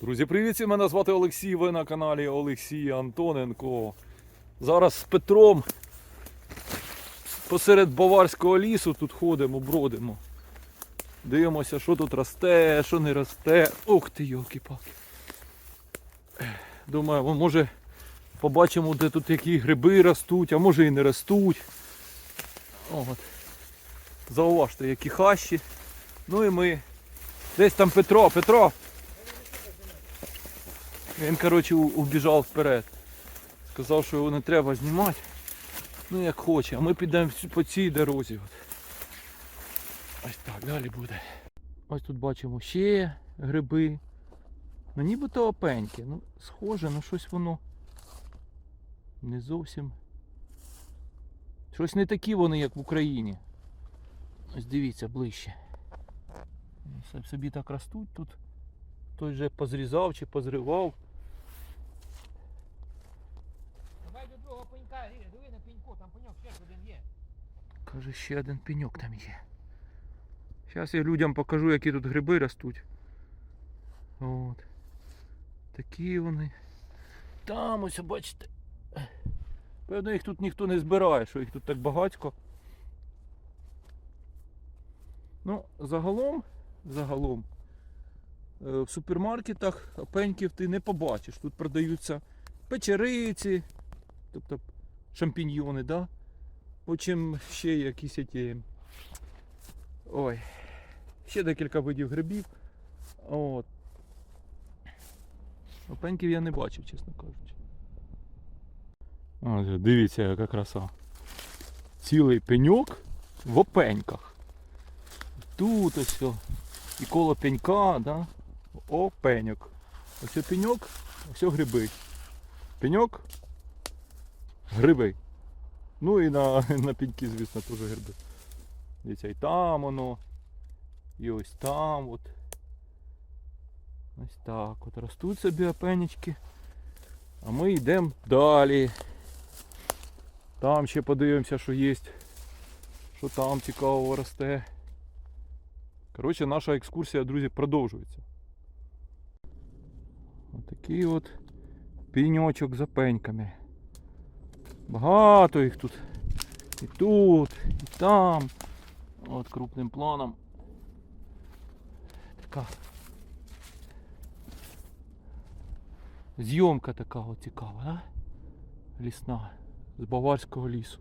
Друзі, привіт! Мене звати Олексій. Ви на каналі Олексій Антоненко. Зараз з Петром посеред Баварського лісу тут ходимо, бродимо. Дивимося, що тут росте, що не росте. Ух ти, йолки-палки. Думаю, може побачимо, де тут які гриби ростуть, а може і не ростуть. От. Зауважте, які хащі. Ну і ми. Десь там Петро, Петро. Він, коротше, убіжав вперед. Сказав, що його не треба знімати. Ну як хоче, а ми підемо по цій дорозі. Ось так, далі буде. Ось тут бачимо ще гриби. Ну нібито опеньки. Ну, схоже, ну щось воно не зовсім. Щось не такі вони, як в Україні. Ось дивіться ближче. Собі так ростуть тут. Той же позрізав чи позривав. Пенька, Гріля, диви на пеньку, там пеньок ще один є. Каже, ще один пеньок там є. Зараз я людям покажу, які тут гриби ростуть. От. Такі вони. Там ось бачите. Певно, їх тут ніхто не збирає, що їх тут так багатько. Ну, загалом, загалом, е, в супермаркетах пеньків ти не побачиш. Тут продаються печериці, тобто шампіньйони, да? Потім ще якісь ті. Ой. Ще декілька видів грибів. От. Опеньків я не бачив, чесно кажучи. Ось, дивіться, яка краса. Цілий пеньок в опеньках. Тут ось. о. І коло пенька, да? Опеньок. Ось пеньок, ось гриби. Пеньок, гриби. Ну і на, на пеньки, звісно, теж гриби. Дивіться, і там воно. І ось там от. Ось так от ростуть собі опенечки. А ми йдемо далі. Там ще подивимося, що є. Що там цікавого росте. Коротше, наша екскурсія, друзі, продовжується. Отакий от піньочок за пеньками. Багато їх тут. І тут, і там. От крупним планом. Така. Зйомка така от цікава, да? Лісна. З Баварського лісу.